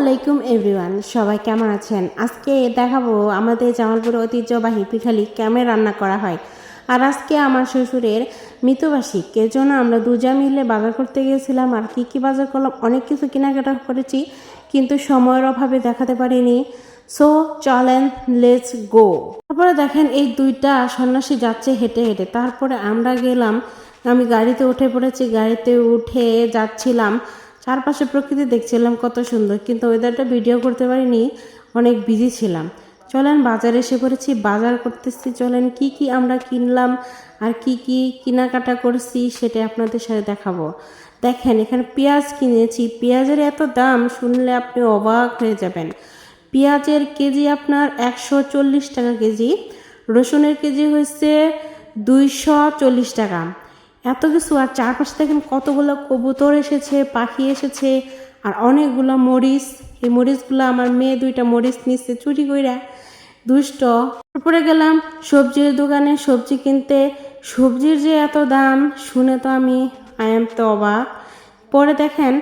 আলাইকুম এভরিওয়ান সবাই কেমন আছেন? আজকে দেখাবো আমাদের জামালপুর ঐতিহ্যবাহী পিঠালি কেমন রান্না করা হয়। আর আজকে আমার শ্বশুরের মৃতবার্ষিক এর জন্য আমরা দুজা মিলে বাজার করতে গিয়েছিলাম আর কি কি বাজার করলাম, অনেক কিছু কেনাকাটা করেছি, কিন্তু সময়ের অভাবে দেখাতে পারিনি। সো চলেন লেটস গো তারপরে দেখেন, এই দুইটা সন্ন্যাসী যাচ্ছে হেঁটে হেঁটে। তারপরে আমরা গেলাম, আমি গাড়িতে উঠে পড়েছি, গাড়িতে উঠে যাচ্ছিলাম। চারপাশে প্রকৃতি দেখছিলাম কত সুন্দর, কিন্তু ওয়েদারটা ভিডিও করতে পারিনি, অনেক বিজি ছিলাম। চলেন বাজারে এসে পড়েছি, বাজার করতেছি, চলেন কি কি আমরা কিনলাম আর কি কি কেনাকাটা করছি সেটা আপনাদের সাথে দেখাবো। দেখেন, এখানে পেঁয়াজ কিনেছি, পেঁয়াজের এত দাম শুনলে আপনি অবাক হয়ে যাবেন। পেঁয়াজের কেজি আপনার একশো চল্লিশ টাকা কেজি, রসুনের কেজি হয়েছে দুইশো চল্লিশ টাকা। এত কিছু, আর চারপাশে দেখেন কতগুলো কবুতর এসেছে, পাখি এসেছে, আর অনেকগুলো মরিচ। এই মরিচগুলো আমার মেয়ে দুইটা মরিচ নিচ্ছে চুরি কইরা, দুষ্ট। তারপরে গেলাম সবজির দোকানে, সবজি কিনতে। সবজির যে এত দাম, শুনে তো আমি আই এম তো অবাক। পরে দেখেন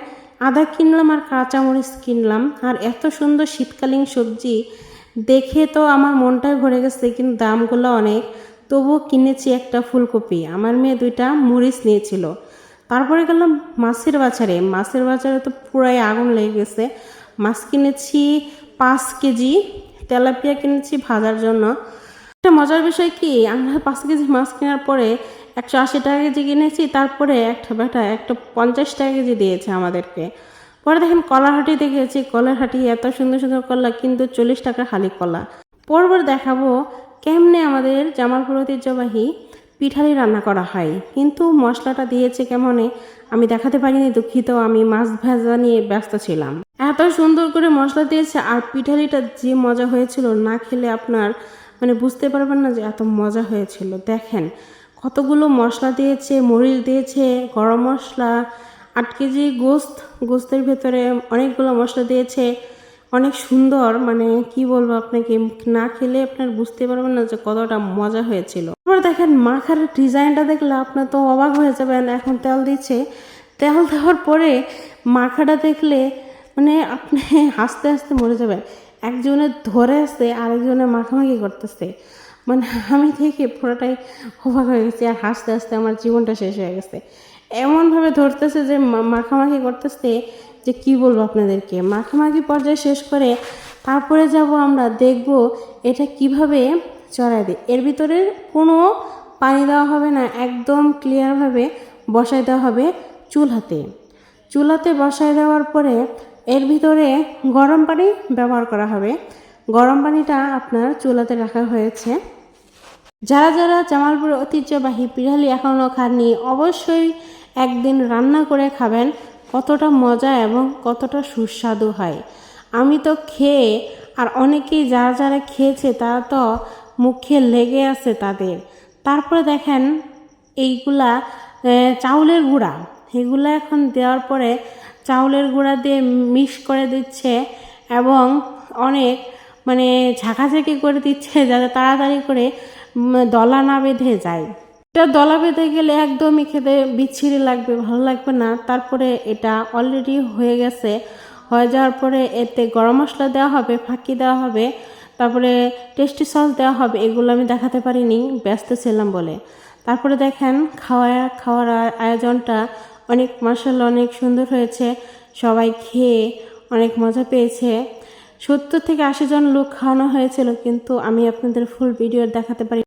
আদা কিনলাম আর কাঁচামরিচ কিনলাম, আর এত সুন্দর শীতকালীন সবজি, দেখে তো আমার মনটাই ভরে গেছে, কিন্তু দামগুলো অনেক। তবুও কিনেছি একটা ফুলকপি। আমার মেয়ে দুইটা মরিচ নিয়েছিল। তারপরে গেলাম মাছের বাজারে। মাছের বাজারে তো পুরাই আগুন লেগে গেছে। মাছ কিনেছি পাঁচ কেজি। তেলাপিয়া কিনেছি ভাজার জন্য। একটা মজার বিষয় কি? আমরা পাঁচ কেজি মাছ কেনার পরে একশো আশি টাকা কেজি কিনেছি। তারপরে একটা বেটা একটা পঞ্চাশ টাকা কেজি দিয়েছে আমাদেরকে। পরে দেখেন কলাহাটি দেখেছি কলাহাটি এত সুন্দর সুন্দর কলা, কিন্তু চল্লিশ টাকা খালি কলা। পরপর দেখাবো কেমনে আমাদের জামালপুর ঐতিহ্যবাহী পিঠালি রান্না করা হয়? কিন্তু মশলাটা দিয়েছে কেমনে? আমি দেখাতে পারিনি, দুঃখিত। আমি মাছ ভাজা নিয়ে ব্যস্ত ছিলাম। এত সুন্দর করে মশলা দিয়েছে আর পিঠালিটা যে মজা হয়েছিল, না খেলে আপনার মানে বুঝতে পারবেন না যে এত মজা হয়েছিল। দেখেন, কতগুলো মশলা দিয়েছে, মরিচ দিয়েছে, গরম মশলা, আট কেজি গোস্ত, গোস্তের ভেতরে অনেকগুলো মশলা দিয়েছে। অনেক সুন্দর মানে কি বলব আপনাকে, না খেলে আপনার বুঝতে পারবেন না যে কতটা মজা হয়েছিল। তারপর দেখেন, মাখার ডিজাইনটা দেখলে আপনার তো অবাক হয়ে যাবেন, এখন তেল দিচ্ছে। তেল দেওয়ার পরে মাখাটা দেখলে মানে আপনি হাসতে হাসতে মরে যাবেন। একজনে ধরে আসছে, আরেকজনে মাখামাখি করতেছে। মানে আমি দেখে পুরোটাই অবাক হয়ে গেছি, আর হাসতে হাসতে আমার জীবনটা শেষ হয়ে গেছে। এমনভাবে ধরতেছে যে মাখামাখি করতেছে যে কি বলব আপনাদেরকে? মাখামাখি পর্যায়ে শেষ করে তারপরে যাব আমরা দেখব এটা কীভাবে চড়াই দেয়। এর ভিতরে কোনো পানি দেওয়া হবে না, একদম ক্লিয়ারভাবে বসাই দেওয়া হবে চুলহাতে। চুলাতে বসায় দেওয়ার পরে এর ভিতরে গরম পানি ব্যবহার করা হবে। গরম পানিটা আপনার চুলাতে রাখা হয়েছে। যারা যারা জামালপুর ঐতিহ্যবাহী পিঠালি এখনও খাননি, অবশ্যই একদিন রান্না করে খাবেন, কতটা মজা এবং কতটা সুস্বাদু হয়। আমি তো খেয়ে, আর অনেকেই যারা যারা খেয়েছে তারা তো মুখে লেগে আছে তাদের। তারপরে দেখেন, এইগুলা চাউলের গুঁড়া। এগুলো এখন দেওয়ার পরে চাউলের গুঁড়া দিয়ে মিক্স করে দিচ্ছে এবং অনেক মানে ঝাঁকাঝাঁকি করে দিচ্ছে যাতে তাড়াতাড়ি করে দলা না বেঁধে যায়। এটা দলা বেঁধে গেলে একদমই খেতে বিচ্ছিরি লাগবে, ভালো লাগবে না। তারপরে এটা অলরেডি হয়ে গেছে। হয়ে যাওয়ার পরে এতে গরম মশলা দেওয়া হবে, ফাঁকি দেওয়া হবে, তারপরে টেস্টি সস দেওয়া হবে, এগুলো আমি দেখাতে পারিনি, ব্যস্ত ছিলাম বলে। তারপরে দেখেন খাওয়া, খাওয়ার আয়োজনটা অনেক মার্শাল অনেক সুন্দর হয়েছে। সবাই খেয়ে অনেক মজা পেয়েছে। সত্তর থেকে আশি জন লোক খাওয়ানো হয়েছিল, কিন্তু আমি আপনাদের ফুল ভিডিও দেখাতে পারি